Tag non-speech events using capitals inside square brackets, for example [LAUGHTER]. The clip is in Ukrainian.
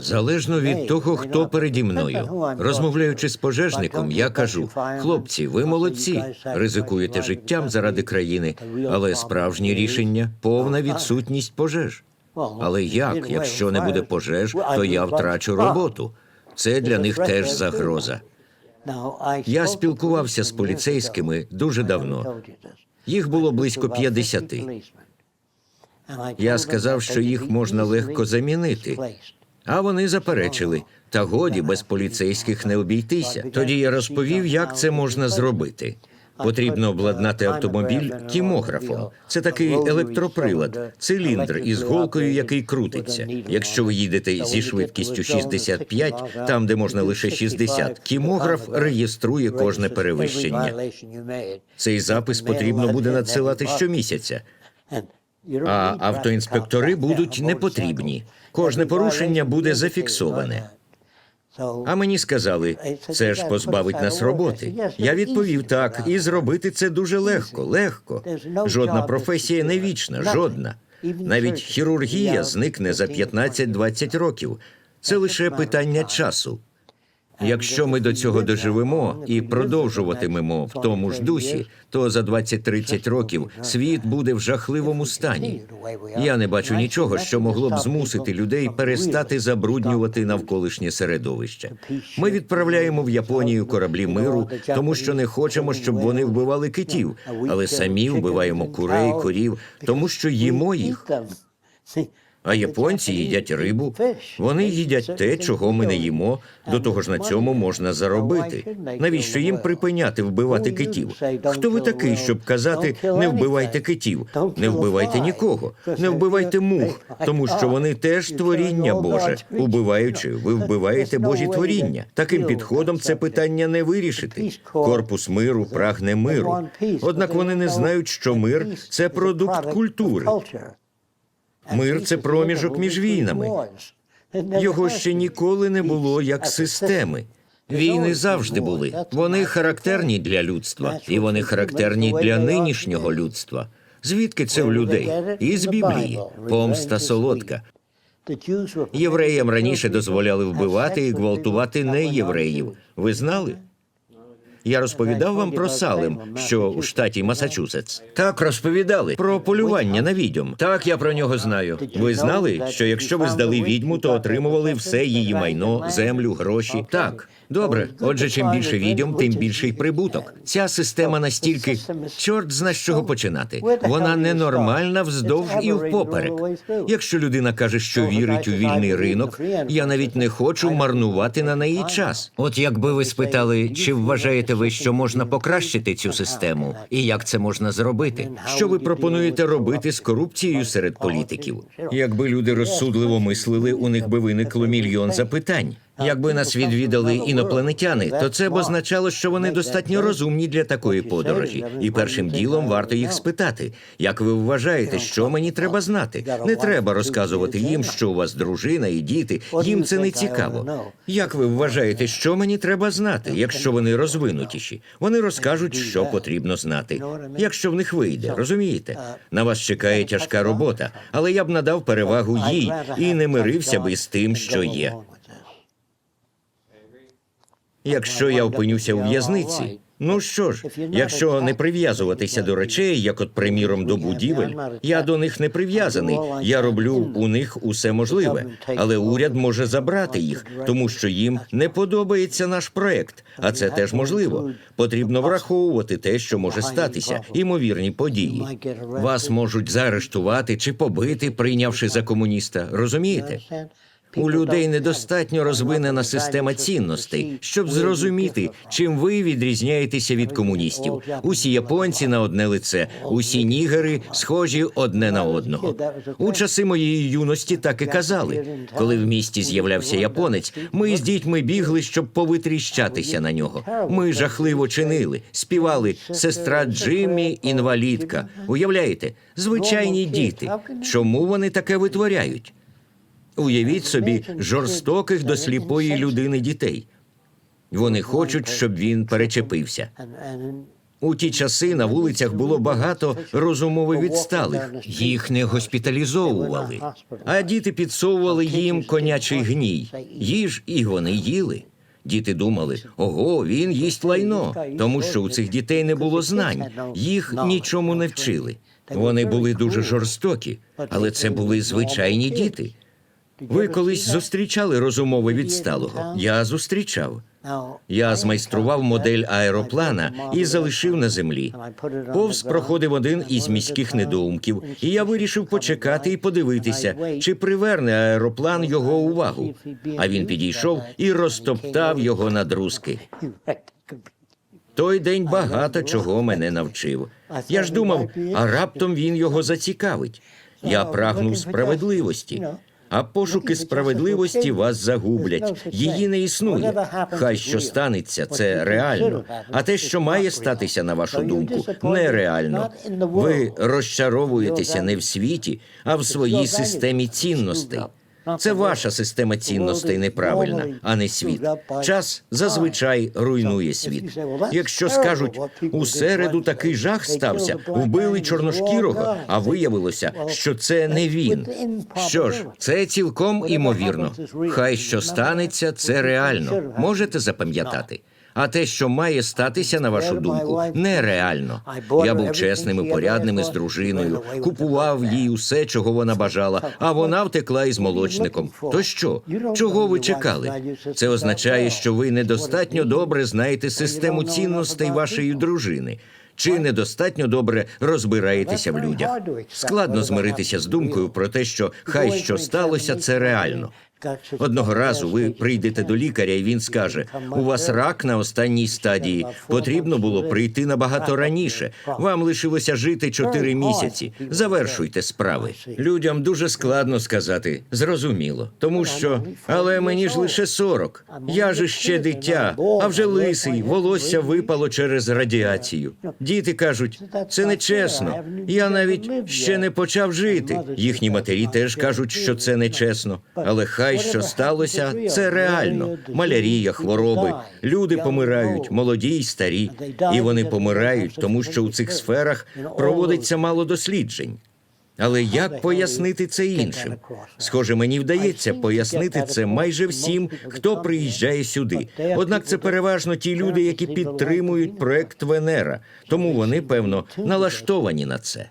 Залежно від того, хто переді [LAUGHS] мною. Розмовляючи з пожежником, я кажу: хлопці, ви молодці, ризикуєте життям заради країни, але справжнє рішення повна відсутність пожеж. Але як, якщо не буде пожеж, то я втрачу роботу. Це для них теж загроза. Я спілкувався з поліцейськими дуже давно. Їх було близько 50. Я сказав, що їх можна легко замінити. А вони заперечили. Та годі без поліцейських не обійтися. Тоді я розповів, як це можна зробити. Потрібно обладнати автомобіль кімографом. Це такий електроприлад, циліндр із голкою, який крутиться. Якщо ви їдете зі швидкістю 65, там де можна лише 60, кімограф реєструє кожне перевищення. Цей запис потрібно буде надсилати щомісяця. А автоінспектори будуть не потрібні. Кожне порушення буде зафіксоване. А мені сказали, це ж позбавить нас роботи. Я відповів так, і зробити це дуже легко, легко. Жодна професія не вічна, жодна. Навіть хірургія зникне за 15-20 років. Це лише питання часу. Якщо ми до цього доживемо і продовжуватимемо в тому ж дусі, то за 20-30 років світ буде в жахливому стані. Я не бачу нічого, що могло б змусити людей перестати забруднювати навколишнє середовище. Ми відправляємо в Японію кораблі миру, тому що не хочемо, щоб вони вбивали китів, але самі вбиваємо курей, корів, тому що їмо їх. А японці їдять рибу. Вони їдять те, чого ми не їмо. До того ж на цьому можна заробити. Навіщо їм припиняти вбивати китів? Хто ви такий, щоб казати не вбивайте китів, не вбивайте нікого, не вбивайте мух, тому що вони теж творіння Боже. Убиваючи, ви вбиваєте Божі творіння. Таким підходом це питання не вирішити. Корпус миру прагне миру. Однак вони не знають, що мир це продукт культури. Мир це проміжок між війнами. Його ще ніколи не було як системи. Війни завжди були. Вони характерні для людства, і вони характерні для нинішнього людства. Звідки це в людей? Із Біблії. Помста солодка. Євреям раніше дозволяли вбивати і гвалтувати неєвреїв. Ви знали? Я розповідав вам про Салем, що у штаті Масачусетс. Так розповідали про полювання на відьом. Так, я про нього знаю. Ви знали, що якщо ви здали відьму, то отримували все її майно, землю, гроші. Так. Добре, отже, чим більше відьом, тим більший прибуток. Ця система настільки чорт зна з чого починати. Вона ненормальна вздовж і впоперек. Якщо людина каже, що вірить у вільний ринок, я навіть не хочу марнувати на неї час. От якби ви спитали, чи вважаєте ви, що можна покращити цю систему, і як це можна зробити? Що ви пропонуєте робити з корупцією серед політиків? Якби люди розсудливо мислили, у них би виникло мільйон запитань. Якби нас відвідали інопланетяни, то це б означало, що вони достатньо розумні для такої подорожі, і першим ділом варто їх спитати, як ви вважаєте, що мені треба знати? Не треба розказувати їм, що у вас дружина і діти. Їм це не цікаво. Як ви вважаєте, що мені треба знати, якщо вони розвинутіші? Вони розкажуть, що потрібно знати. Якщо в них вийде, розумієте? На вас чекає тяжка робота, але я б надав перевагу їй і не мирився би з тим, що є. Якщо я опинюся у в'язниці, ну що ж, якщо не прив'язуватися до речей, як от приміром до будівель, я до них не прив'язаний. Я роблю у них усе можливе, але уряд може забрати їх, тому що їм не подобається наш проект. А це теж можливо. Потрібно враховувати те, що може статися, імовірні події. Вас можуть заарештувати чи побити, прийнявши за комуніста. Розумієте? У людей недостатньо розвинена система цінностей, щоб зрозуміти, чим ви відрізняєтеся від комуністів. Усі японці на одне лице, усі нігери схожі одне на одного. У часи моєї юності так і казали. Коли в місті з'являвся японець, ми з дітьми бігли, щоб повитріщатися на нього. Ми жахливо чинили, співали сестра Джиммі, інвалідка. Уявляєте, звичайні діти. Чому вони таке витворяють? Уявіть собі жорстоких до сліпої людини дітей. Вони хочуть, щоб він перечепився. У ті часи на вулицях було багато розумово відсталих. Їх не госпіталізовували, а діти підсовували їм конячий гній. Їж і вони їли. Діти думали: ого, він їсть лайно, тому що у цих дітей не було знань, їх нічому не вчили. Вони були дуже жорстокі, але це були звичайні діти. Ви колись зустрічали розумово відсталого? Я зустрічав. Я змайстрував модель аероплана і залишив на землі. Повз проходив один із міських недоумків, і я вирішив почекати і подивитися, чи приверне аероплан його увагу. А він підійшов і розтоптав його на друзки. Той день багато чого мене навчив. Я ж думав, а раптом він його зацікавить. Я прагнув справедливості. А пошуки справедливості вас загублять. Її не існує. Хай що станеться, це реально. А те, що має статися, на вашу думку, нереально. Ви розчаровуєтеся не в світі, а в своїй системі цінностей. Це ваша система цінностей неправильна, а не світ. Час зазвичай руйнує світ. Якщо скажуть у середу такий жах стався, вбили чорношкірого, а виявилося, що це не він. Що ж, це цілком імовірно. Хай що станеться, це реально. Можете запам'ятати. А те, що має статися, на вашу думку, нереально. Я був чесним і порядним із дружиною, купував їй усе, чого вона бажала, а вона втекла із молочником. То що? Чого ви чекали? Це означає, що ви недостатньо добре знаєте систему цінностей вашої дружини. Чи недостатньо добре розбираєтеся в людях? Складно змиритися з думкою про те, що хай що сталося, це реально. Одного разу ви прийдете до лікаря, і він скаже: у вас рак на останній стадії. Потрібно було прийти набагато раніше. Вам лишилося жити чотири місяці. Завершуйте справи. Людям дуже складно сказати, зрозуміло, тому що але мені ж лише сорок. Я ж ще дитя, а вже лисий, волосся випало через радіацію. Діти кажуть, це нечесно. Я навіть ще не почав жити. Їхні матері теж кажуть, що це нечесно. Але хай що сталося, це реально. Малярія, хвороби. Люди помирають, молоді й старі, і вони помирають, тому що у цих сферах проводиться мало досліджень. Але як пояснити це іншим? Схоже, мені вдається пояснити це майже всім, хто приїжджає сюди. Однак це переважно ті люди, які підтримують проект Венера, тому вони певно налаштовані на це.